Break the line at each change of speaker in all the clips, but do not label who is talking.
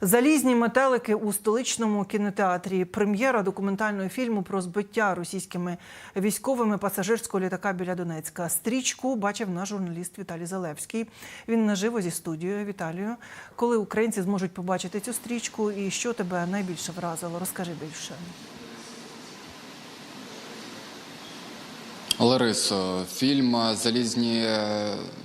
Залізні метелики у столичному кінотеатрі. Прем'єра документального фільму про збиття російськими військовими пасажирського літака біля Донецька. Стрічку бачив наш журналіст Віталій Залевський. Він наживо зі студією. Віталію, коли українці зможуть побачити цю стрічку, і що тебе найбільше вразило? Розкажи більше.
Ларисо, фільм Залізні,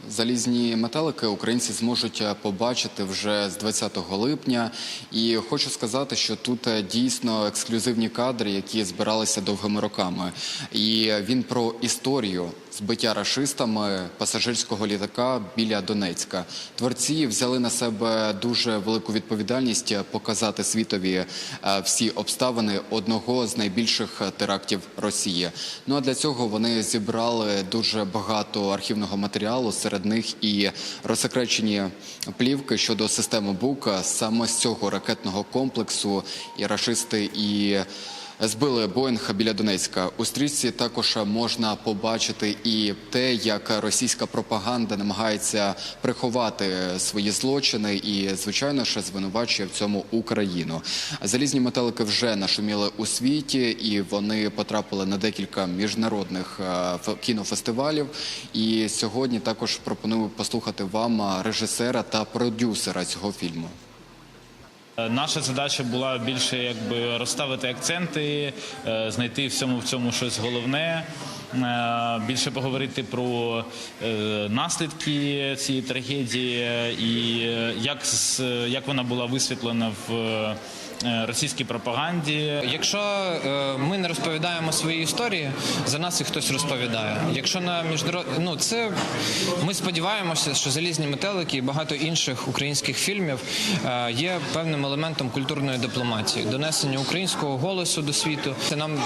Залізні метелики українці зможуть побачити вже з 20 липня. І хочу сказати, що тут дійсно ексклюзивні кадри, які збиралися довгими роками. І він про історію збиття рашистами пасажирського літака біля Донецька. Творці взяли на себе дуже велику відповідальність показати світові е, всі обставини одного з найбільших терактів Росії. Ну а для цього вони зібрали дуже багато архівного матеріалу. Серед них і розсекречені плівки щодо системи БУКа. Саме з цього ракетного комплексу і рашисти і. Збили Боїнг біля Донецька. У стрічці також можна побачити і те, як російська пропаганда намагається приховати свої злочини, і звичайно ж звинувачує в цьому Україну. Залізні метелики вже нашуміли у світі, і вони потрапили на декілька міжнародних е, кінофестивалів. І сьогодні також пропоную послухати вам режисера та продюсера цього фільму.
Е, Наша задача була більше якби розставити акценти, е, знайти всьому в цьому щось головне, е, більше поговорити про наслідки цієї трагедії і як, як вона була висвітлена в російській пропаганді.
Якщо е, ми не розповідаємо свої історії, за нас їх хтось розповідає. Якщо на міжнарод... ну це ми сподіваємося, що залізні метелики і багато інших українських фільмів е, є певним елементом культурної дипломатії, донесення українського голосу до світу. Це нам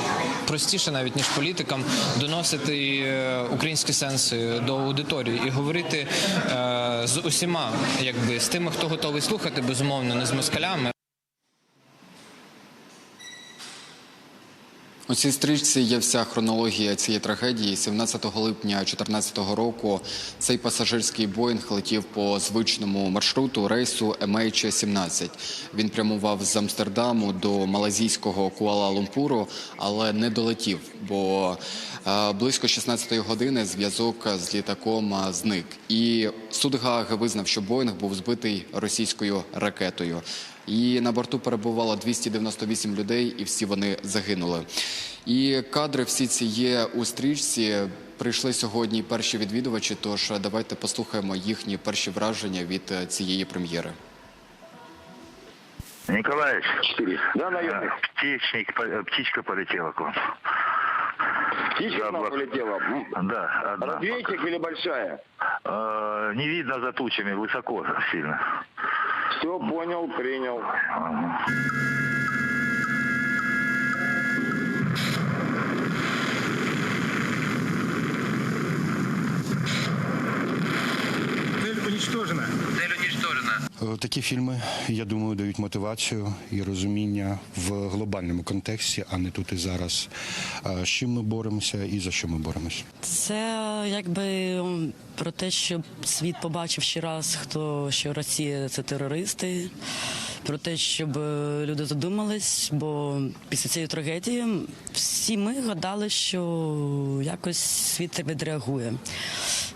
простіше, навіть ніж політикам, доносити е, українські сенси до аудиторії і говорити е, з усіма, якби з тими, хто готовий слухати, безумовно, не з москалями.
У цій стрічці є вся хронологія цієї трагедії. 17 липня 2014 року цей пасажирський Боїнг летів по звичному маршруту рейсу MH17. Він прямував з Амстердаму до малазійського Куала-Лумпуру, але не долетів, бо е, близько 16 години зв'язок з літаком е, зник. І суд Гааги визнав, що Боїнг був збитий російською ракетою. І на борту перебувало 298 людей, і всі вони загинули. І кадри всі ці є у стрічці. Прийшли сьогодні перші відвідувачі. Тож давайте послухаємо їхні перші враження від е, цієї прем'єри.
Николаевич,
Да, наемник.
э, птичник, по- э, птичка полетела к вам.
Птичка
Да,
к нам
благ-
полетела. М,
Да, одна.
Разведчик или большая?
Э, не видно за тучами, высоко сильно.
Все, понял, принял.
Ага.
Цель уничтожена.
Е, Такі фільми, я думаю, дають мотивацію і розуміння в глобальному контексті, а не тут і зараз. З чим ми боремося і за що ми боремося.
Це якби про те, щоб світ побачив ще раз, хто що Росія це терористи. Про те, щоб е, люди задумались, бо після цієї трагедії всі ми гадали, що якось світ відреагує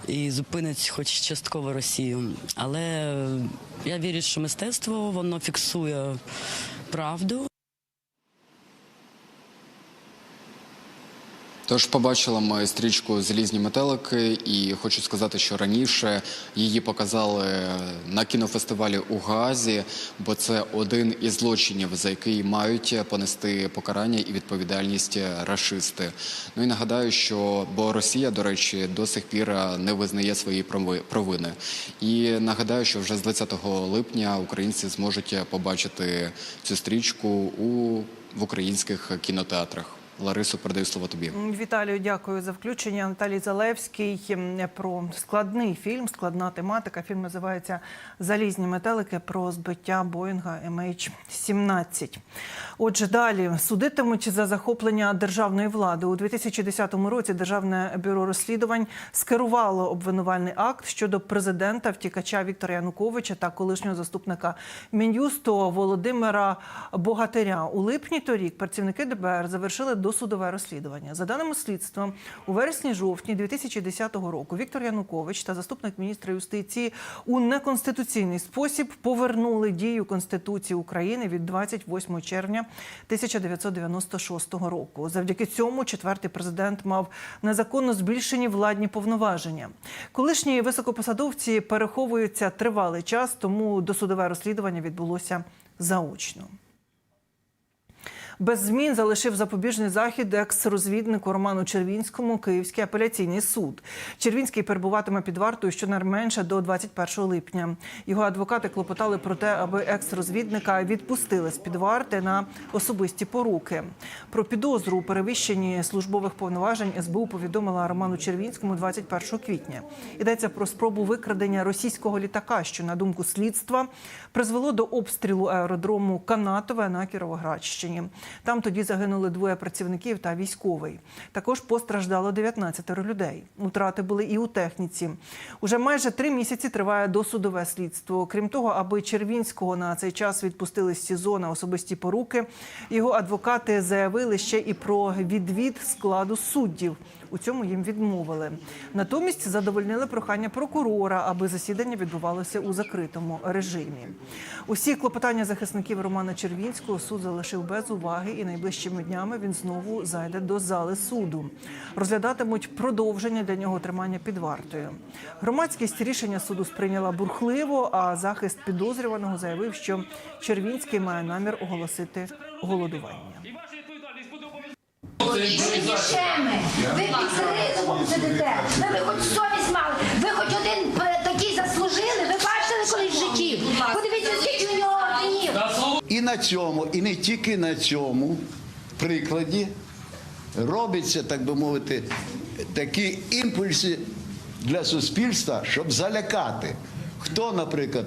і зупинить хоч частково Росію. Але я вірю, що мистецтво воно фіксує правду.
Тож побачили ми стрічку Залізні метелики, і хочу сказати, що раніше її показали на кінофестивалі у Гаазі, бо це один із злочинів, за який мають понести покарання і відповідальність рашисти. Ну і нагадаю, що бо Росія, до речі, до сих пір не визнає свої прови- провини. І нагадаю, що вже з 20 липня українці зможуть побачити цю стрічку у в українських кінотеатрах. Ларисо, передаю слово тобі.
Віталію, дякую за включення. Наталій Залевський про складний фільм, складна тематика. Фільм називається Залізні метелики про збиття Боїнга MH17. Отже, далі судитимуть за захоплення державної влади у 2010 році. Державне бюро розслідувань скерувало обвинувальний акт щодо президента втікача Віктора Януковича та колишнього заступника Мін'юсту Володимира Богатиря. У липні торік працівники ДБР завершили досудове розслідування. За даними слідства, у вересні-жовтні 2010 року Віктор Янукович та заступник міністра юстиції у неконституційний спосіб повернули дію Конституції України від 28 червня 1996 року. Завдяки цьому четвертий президент мав незаконно збільшені владні повноваження. Колишні високопосадовці переховуються тривалий час, тому досудове розслідування відбулося заочно. Без змін залишив запобіжний захід екс-розвіднику Роману Червінському Київський апеляційний суд. Червінський перебуватиме під вартою щонайменше до 21 липня. Його адвокати клопотали про те, аби екс-розвідника відпустили з під варти на особисті поруки. Про підозру у перевищенні службових повноважень СБУ повідомила Роману Червінському 21 квітня. Йдеться про спробу викрадення російського літака, що на думку слідства призвело до обстрілу аеродрому Канатове на Кіровоградщині. Там тоді загинули двоє працівників та військовий. Також постраждало 19 людей. Утрати були і у техніці. Уже майже три місяці триває досудове слідство. Крім того, аби Червінського на цей час відпустили з СІЗО на особисті поруки. Його адвокати заявили ще і про відвід складу суддів. У цьому їм відмовили. Натомість задовольнили прохання прокурора, аби засідання відбувалося у закритому режимі. Усі клопотання захисників Романа Червінського суд залишив без уваги, і найближчими днями він знову зайде до зали суду. Розглядатимуть продовження для нього тримання під вартою. Громадськість рішення суду сприйняла бурхливо, а захист підозрюваного заявив, що Червінський має намір оголосити голодування.
Шеми, ви під кризом сидите. Ви, ви хоч совість мали, ви хоч один е, такий заслужили, ви бачили колись в житті. Подивіться, скільки у нього орденів.
І на цьому, і не тільки на цьому прикладі робиться, так би мовити, такі імпульси для суспільства, щоб залякати. Хто, наприклад,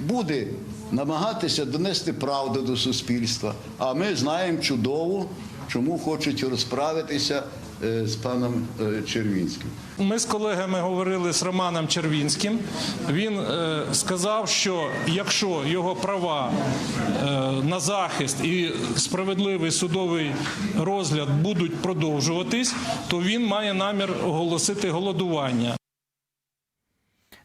буде намагатися донести правду до суспільства, а ми знаємо чудово, чому хочуть розправитися е, з паном е, Червінським.
Ми з колегами говорили з Романом Червінським. Він е, сказав, що якщо його права на захист і справедливий судовий розгляд будуть продовжуватись, то він має намір оголосити голодування.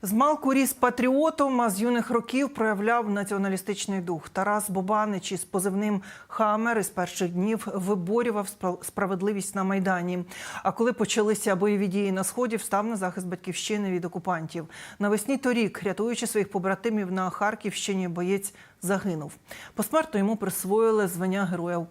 Змалку ріс патріотом, а з юних років проявляв націоналістичний дух. Тарас Бобанич із позивним Хамер із перших днів виборював справедливість на майдані. А коли почалися бойові дії на сході, встав на захист батьківщини від окупантів. Навесні торік, рятуючи своїх побратимів на Харківщині, боєць загинув. Посмертно йому присвоїли звання Героя України.